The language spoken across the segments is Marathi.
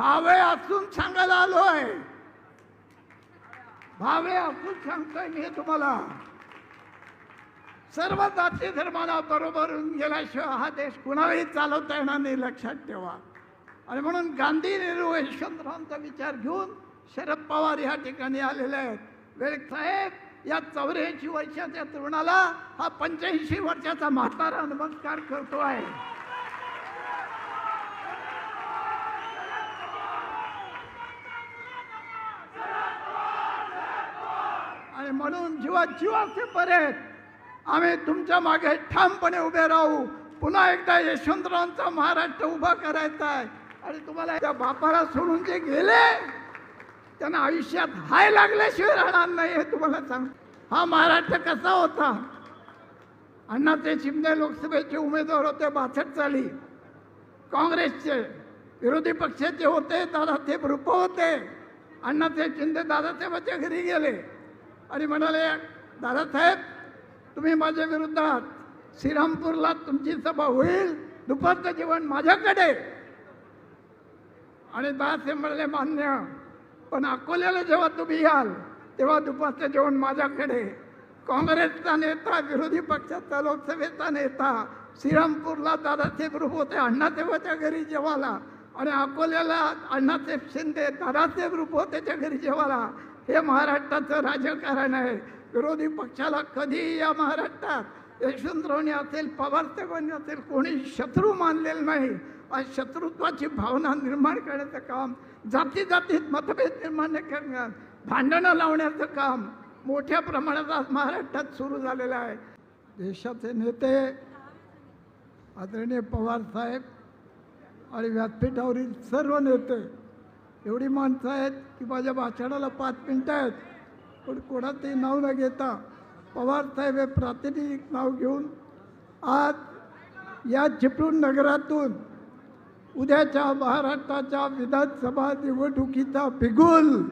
भावे असून सांगायला आलोय. भावे असून सांगतोय मी हे तुम्हाला. सर्व जाती धर्माला बरोबर गेल्याशिवाय हा देश कुणालाही चालवता येणार नाही लक्षात ठेवा. आणि म्हणून गांधी नेहरू यशवंतरावांचा विचार घेऊन शरद पवार या ठिकाणी आलेले आहेत. वेळेत साहेब या चौऱ्याऐंशी वर्षाच्या तरुणाला हा पंच्याऐंशी वर्षाचा म्हातारा नमस्कार करतो आहे म्हणून जीवा जीवाचे आहेत आम्ही तुमच्या मागे ठामपणे उभे राहू. पुन्हा एकदा यशवंतरावांचा महाराष्ट्र उभा करायचा आहे. आणि तुम्हाला त्या बापाला सोडून जे गेले त्यांना आयुष्यात हाय लागल्याशिवाय राहणार नाही हे तुम्हाला सांग हा महाराष्ट्र कसा होता? अण्णाचे शिंदे लोकसभेचे उमेदवार होते बासष्ट साली काँग्रेसचे विरोधी पक्षाचे होते दादासाहेब रूप होते. अण्णासाहेब शिंदे दादासाहेबाच्या घरी गेले. आणि म्हणाले दादासाहेब तुम्ही माझ्या विरोधात श्रीरामपूरला तुमची सभा होईल दुपारचं जेवण माझ्याकडे. आणि दादासाहेब म्हणले मान्य पण अकोल्याला जेव्हा तुम्ही याल तेव्हा दुपारचं जेवण माझ्याकडे. काँग्रेसचा नेता विरोधी पक्षाचा लोकसभेचा नेता श्रीरामपूरला दादासाहेब रूप होते अण्णासाहेबाच्या घरी जेवाला आणि अकोल्याला अण्णासाहेब शिंदे दादासाहेब रूप होतेच्या घरी जेवाला हे महाराष्ट्राचं राजकारण आहे. विरोधी पक्षाला कधीही या महाराष्ट्रात यशवंतरावणी असेल पवारसाहेबांनी असेल कोणी शत्रू मानलेलं नाही. आज शत्रुत्वाची भावना निर्माण करण्याचं काम जाती जातीत मतभेद निर्माण करण्यात भांडणं लावण्याचं काम मोठ्या प्रमाणात आज महाराष्ट्रात सुरू झालेलं आहे. देशाचे नेते आदरणीय पवार साहेब आणि व्यासपीठावरील सर्व नेते एवढी माणसं आहेत की माझ्या भाषणाला पाच मिनटं आहेत. पण कोणाचंही नाव न घेता पवार साहेब हे प्रातिनिधिक नाव घेऊन आज या चिपळूण नगरातून उद्याच्या महाराष्ट्राच्या विधानसभा निवडणुकीचा बिगुल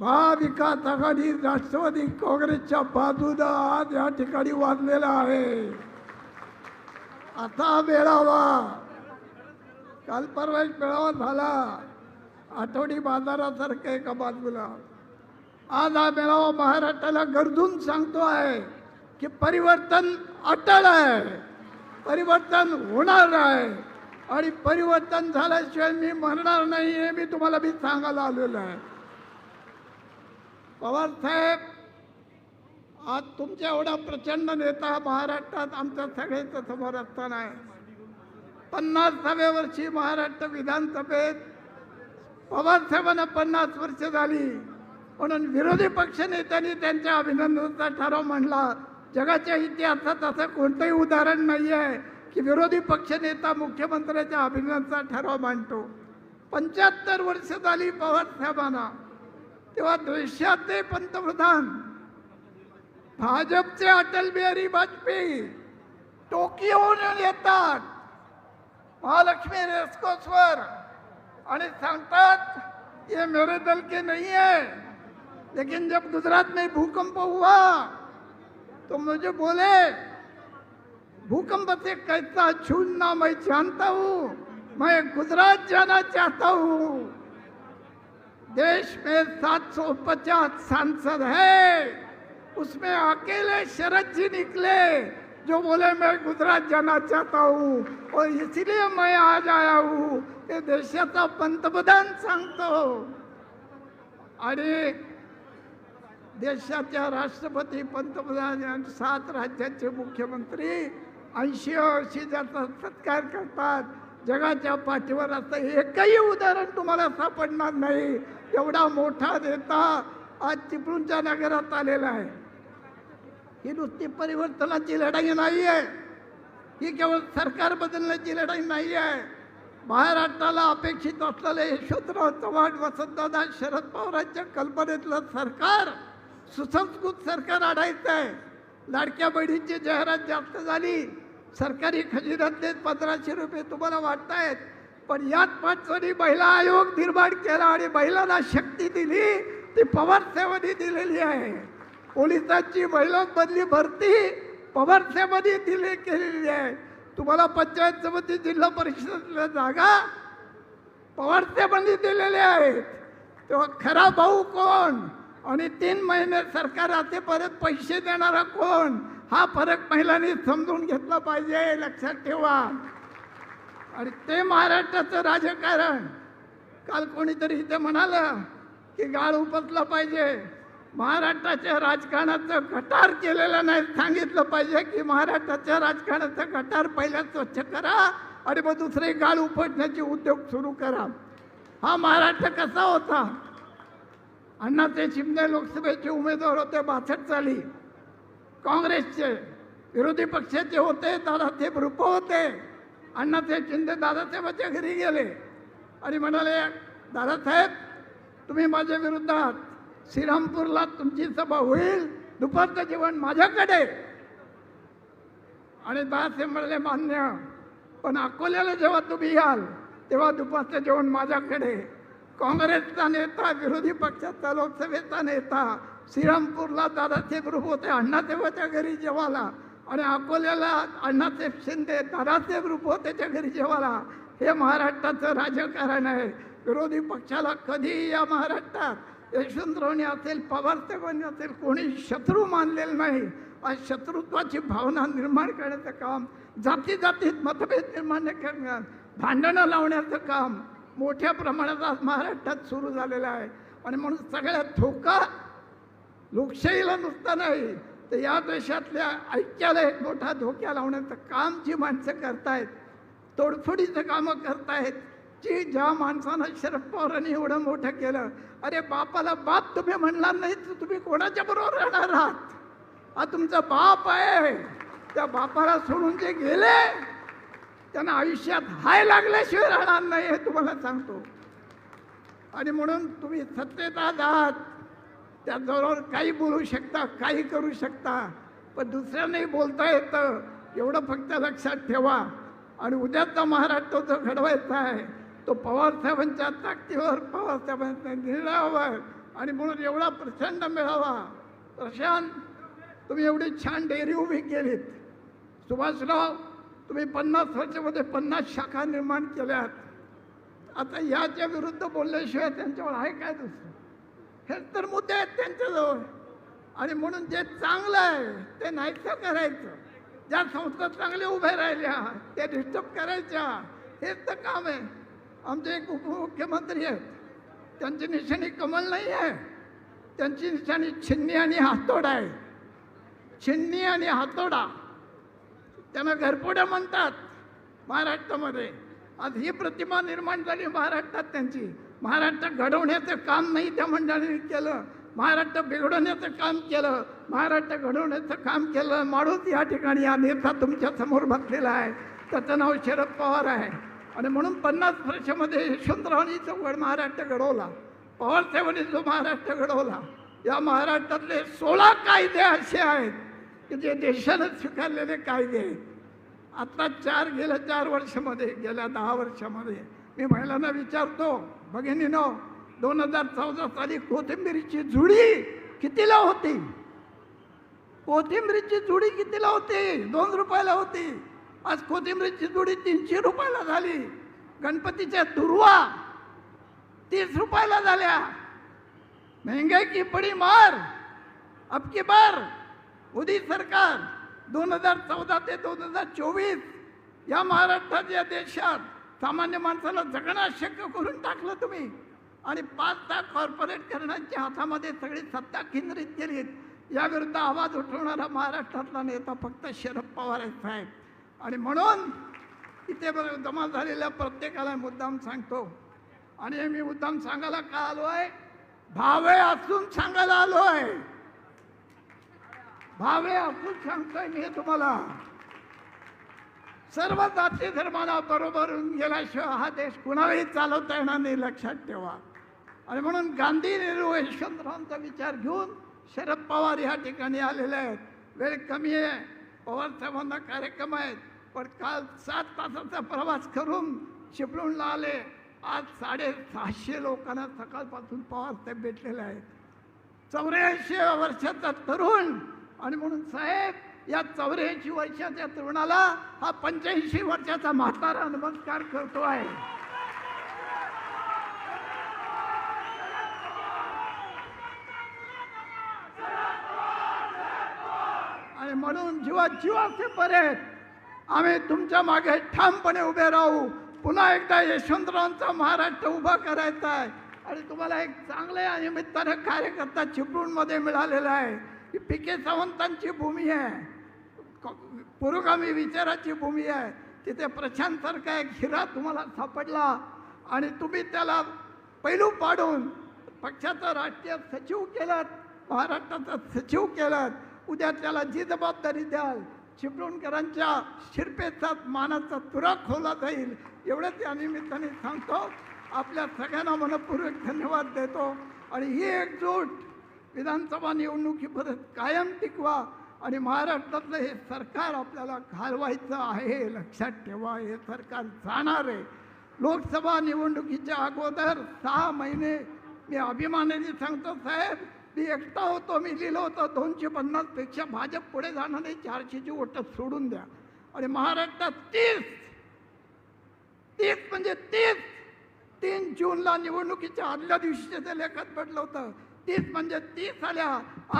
महाविकास आघाडी राष्ट्रवादी काँग्रेसच्या बाजूनं आज या ठिकाणी वाजलेला आहे. असा मेळावा काल परवा एक मेळावा झाला. आठवडी बाजारासारखं एका बाजूला. आज हा मेळावा महाराष्ट्राला गरजून सांगतो आहे की परिवर्तन अटळ आहे. परिवर्तन होणार आहे. आणि परिवर्तन झाल्याशिवाय मी म्हणणार नाही हे मी तुम्हाला मी सांगायला आलेलो आहे. पवार साहेब आज तुमच्या एवढा प्रचंड नेता महाराष्ट्रात आमच्या सगळ्याचं समोर असताना आहे. पन्नासाव्या वर्षी महाराष्ट्र विधानसभेत पवारसाहेबांना पन्नास वर्ष झाली. म्हणून विरोधी पक्षनेत्यांनी त्यांच्या अभिनंदनाचा ठराव मांडला. जगाच्या इतिहासात असं कोणतंही उदाहरण नाही आहे की विरोधी पक्षनेता मुख्यमंत्र्याच्या अभिनंदनाचा ठराव मांडतो. पंच्याहत्तर वर्ष झाली पवारसाहेबांना तेव्हा देशाचे पंतप्रधान भाजपचे अटल बिहारी वाजपेयी टोकियोहून येतात. महालक्ष्मी रेस्कोसवर आणि सांगतात ये मेरे दल के नहीं है। लेकिन जब गुजरात में भूकंप हुआ तो मुझे बोले, भूकंप से कैसा छूना मैं जानता हूँ, मैं गुजरात जाना चाहता हूँ। देश में 750 सांसद है। उसमें अकेले शरद जी निकले, जो बोले, मैं गुजरात जाना चाहता हूँ और इसलिए मैं आज आया हूँ। ते देशाचा पंतप्रधान सांगतो. आणि देशाच्या राष्ट्रपती पंतप्रधान आणि सात राज्याचे मुख्यमंत्री ऐंशी अंशी ज्याचा सत्कार करतात जगाच्या पाठीवर असं एकही उदाहरण तुम्हाला सापडणार नाही. एवढा मोठा नेता आज चिपळूणच्या नगरात आलेला आहे. ही नुसती परिवर्तनाची लढाई नाही आहे ही केवळ सरकार बदलण्याची लढाई नाही आहे महाराष्ट्राला अपेक्षित असलेले यशवंतराव चव्हाण वसंतदादा शरद पवारांच्या कल्पनेतलं सरकार सुसंस्कृत सरकार आणायचं आहे. लाडक्या बहिणींची जाहिरात जास्त झाली. सरकारी खजिन्यातले पंधराशे रुपये तुम्हाला वाटतायत पण याच पाचवणी महिला आयोग निर्माण केला आणि महिलांना शक्ती दिली ती पवार दिलेली आहे. पोलिसांची महिलांमधली भरती पवार दिली केलेली आहे. तुम्हाला पंचायत समिती जिल्हा परिषदेतल्या जागा पवारसाहेबांनी दिलेले आहेत. तेव्हा खरा भाऊ कोण? आणि तीन महिने सरकार आता परत पैसे देणारा कोण? हा फरक महिलांनी समजून घेतला पाहिजे लक्षात ठेवा. आणि ते महाराष्ट्राचं राजकारण. काल कोणीतरी इथे म्हणालं की गाळ उपसला पाहिजे. महाराष्ट्राच्या राजकारणाचं गटार केलेलं नाही. सांगितलं पाहिजे की महाराष्ट्राच्या राजकारणाचं गटार पहिल्या स्वच्छ करा आणि मग दुसरे गाळ उपटण्याचे उद्योग सुरू करा. हा महाराष्ट्र कसा होता? अण्णाचे शिंदे लोकसभेचे उमेदवार होते बासष्ट साली काँग्रेसचे विरोधी पक्षाचे होते दादासाहेब रूप होते. अण्णासाहेब शिंदे दादासाहेबाच्या घरी गेले. आणि म्हणाले दादासाहेब तुम्ही माझ्या विरुद्धात श्रीरामपूरला तुमची सभा होईल दुपारचं जेवण माझ्याकडे. आणि दादासाहेब म्हणले मान्य पण अकोल्याला जेव्हा तुम्ही याल तेव्हा दुपारचं जेवण माझ्याकडे. काँग्रेसचा नेता विरोधी पक्षाचा लोकसभेचा नेता श्रीरामपूरला दादासाहेब रूप होते अण्णासाहेबाच्या घरी जेवाला आणि अकोल्याला अण्णासाहेब शिंदे दादासाहेब रूप होतेच्या घरी जेवाला हे महाराष्ट्राचं राजकारण आहे. विरोधी पक्षाला कधीही या महाराष्ट्रात यशवंतरावने असेल पवारसाहेबांनी असेल कोणी शत्रू मानलेलं नाही. आज शत्रुत्वाची भावना निर्माण करण्याचं काम जाती जातीत मतभेद निर्माण करण्यात भांडणं लावण्याचं काम मोठ्या प्रमाणात आज महाराष्ट्रात सुरू झालेलं आहे. आणि म्हणून सगळ्यात धोका लोकशाहीला नुसतं नाही तर या देशातल्या ऐक्याला एक मोठा धोक्या लावण्याचं काम जी माणसं करतायत तोडफोडीचं कामं करतायत की ज्या माणसानं शरद पवारांनी एवढं मोठं केलं अरे बापाला बाप तुम्ही म्हणणार नाही तर तुम्ही कोणाच्या बरोबर राहणार आहात? हा तुमचा बाप आहे. त्या बापाला सोडून जे गेले त्यांना आयुष्यात हाय लागल्याशिवाय राहणार नाही हे तुम्हाला सांगतो. आणि म्हणून तुम्ही सत्तेत आहात. त्याचबरोबर काही बोलू शकता काही करू शकता पण दुसऱ्यांनाही बोलता येतं. एवढं फक्त लक्षात ठेवा. आणि उद्याचा महाराष्ट्र जो घडवायचा आहे. तो पवारसाहेबांच्या ताकदीवर हवा आहे आणि म्हणून एवढा प्रचंड मिळावा प्रशांत तुम्ही एवढी छान डेअरी उभी केलीत. सुभाषराव तुम्ही पन्नास वर्षामध्ये पन्नास शाखा निर्माण केल्यात. आता याच्या विरुद्ध बोलल्याशिवाय त्यांच्यावर आहे काय दुसरं? हेच तर मुद्दे आहेत त्यांच्याजवळ. आणि म्हणून जे चांगलं आहे ते नाहीसं करायचं. ज्या संस्था चांगल्या उभ्या राहिल्या त्या डिस्टर्ब करायच्या. हेच तर काम आहे. आमचे एक उपमुख्यमंत्री आहेत. त्यांची निशाणी कमल नाही आहे. त्यांची निशाणी छिन्नी आणि हातोडा आहे. छिन्नी आणि हातोडा. त्यांना घरपोड्या म्हणतात महाराष्ट्रामध्ये. आज ही प्रतिमा निर्माण झाली महाराष्ट्रात त्यांची. महाराष्ट्र घडवण्याचं काम नाही त्या मंडळीने केलं. महाराष्ट्र बिघडवण्याचं काम केलं. महाराष्ट्र घडवण्याचं काम केलं. माणूस या ठिकाणी या नेता तुमच्यासमोर बसलेला आहे. त्याचं नाव शरद पवार आहे. आणि म्हणून पन्नास वर्षामध्ये यशवंतरावांनी चौघड महाराष्ट्र घडवला. पवारसाहेबांनी जो महाराष्ट्र घडवला या महाराष्ट्रातले सोळा कायदे असे आहेत की जे देशानं स्वीकारलेले कायदे आहेत. आता चार गेल्या चार वर्षामध्ये गेल्या दहा वर्षामध्ये मी महिलांना विचारतो भगिनीनो दोन हजार चौदा साली कोथिंबीरीची जुडी कितीला होती? कोथिंबीरीची जुडी कितीला होती? दोन रुपयाला होती. आज कोथिंबीरची जुडी तीनशे रुपयाला झाली. गणपतीच्या दुर्वा तीस रुपयाला झाल्या. महंगाई की पडी मार अबकी बार मोदी सरकार दोन हजार चौदा ते दोन हजार चोवीस या महाराष्ट्रात या देशात सामान्य माणसाला जगणं शक्य करून टाकलं तुम्ही. आणि पाच लाख कॉर्पोरेट करण्याच्या हातामध्ये सगळी सत्ता केंद्रित केली याविरुद्ध आवाज उठवणारा महाराष्ट्रातला नेता फक्त शरद पवार साहेब. आणि म्हणून इथे जमा झालेल्या प्रत्येकाला मुद्दाम सांगतो. आणि हे मी मुद्दाम सांगायला का आलो आहे? भावे असून सांगायला आलो आहे. भावे असून सांगतोय मी हे तुम्हाला. सर्व जाती धर्माला बरोबर गेल्याशिवाय हा देश कुणालाही चालवता येणार नाही लक्षात ठेवा. आणि म्हणून गांधी नेहरू यशवंतरावांचा विचार घेऊन शरद पवार ह्या ठिकाणी आलेले आहेत. वेळ कमी आहे. पवार साहेबांना कार्यक्रम आहेत. पण काल सात तासाचा प्रवास करून चिपळूणला आले. आज साडेसहाशे लोकांना सकाळपासून पवार साहेब भेटलेले आहेत. चौऱ्याऐंशी वर्षाचा तरुण आणि म्हणून साहेब या चौऱ्याऐंशी वर्षाच्या तरुणाला हा पंच्याऐंशी वर्षाचा म्हातारा नमस्कार करतो आहे. आणि म्हणून जीवा जीवाचे परत आम्ही तुमच्या मागे ठामपणे उभे राहू. पुन्हा एकदा यशवंतरावांचा महाराष्ट्र उभा करायचा आहे. आणि तुम्हाला एक चांगल्या या निमित्तानं कार्यकर्ता चिपळूणमध्ये मिळालेला आहे. ही पी के सावंतांची भूमी आहे. पुरोगामी विचाराची भूमी आहे. तिथे प्रशांतसारखा एक हिरा तुम्हाला सापडला. आणि तुम्ही त्याला पैलू पाडून पक्षाचा राष्ट्रीय सचिव केलात महाराष्ट्राचा सचिव केलात. उद्या त्याला जी जबाबदारी द्याल चिपळूणकरांच्या शिरपेचा मानाचा तुरा खोला जाईल एवढंच या निमित्ताने सांगतो. आपल्या सगळ्यांना मनपूर्वक धन्यवाद देतो. आणि ही एकजूट विधानसभा निवडणुकीपर्यंत कायम टिकवा आणि महाराष्ट्रातलं हे सरकार आपल्याला घालवायचं आहे लक्षात ठेवा हे सरकार जाणार आहे. लोकसभा निवडणुकीच्या अगोदर सहा महिने मी अभिमानाने सांगतो साहेब मी एकटा होतो मी लिहिलं होतं दोनशे पन्नासपेक्षा भाजप पुढे जाणार नाही चारशेची वोटं सोडून द्या. आणि महाराष्ट्रात तीस तीस म्हणजे तीस. तीन जूनला निवडणुकीच्या आदल्या दिवशीचे ते लेखात पडलं होतं तीस म्हणजे तीस आल्या.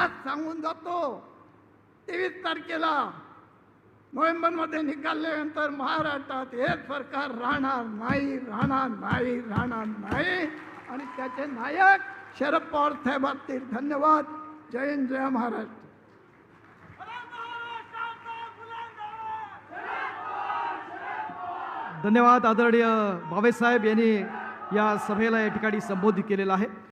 आज सांगून जातो तेवीस तारखेला नोव्हेंबरमध्ये निकालल्यानंतर महाराष्ट्रात हे सरकार राहणार नाही राहणार नाही राहणार नाही. आणि त्याचे नायक शरद पवार साहेब असतील धन्यवाद। जय हिंद जय महाराष्ट्र। धन्यवाद आदरणीय भावेसाहेब यांनी या सभेला या ठिकाणी संबोधित केलेलं आहे.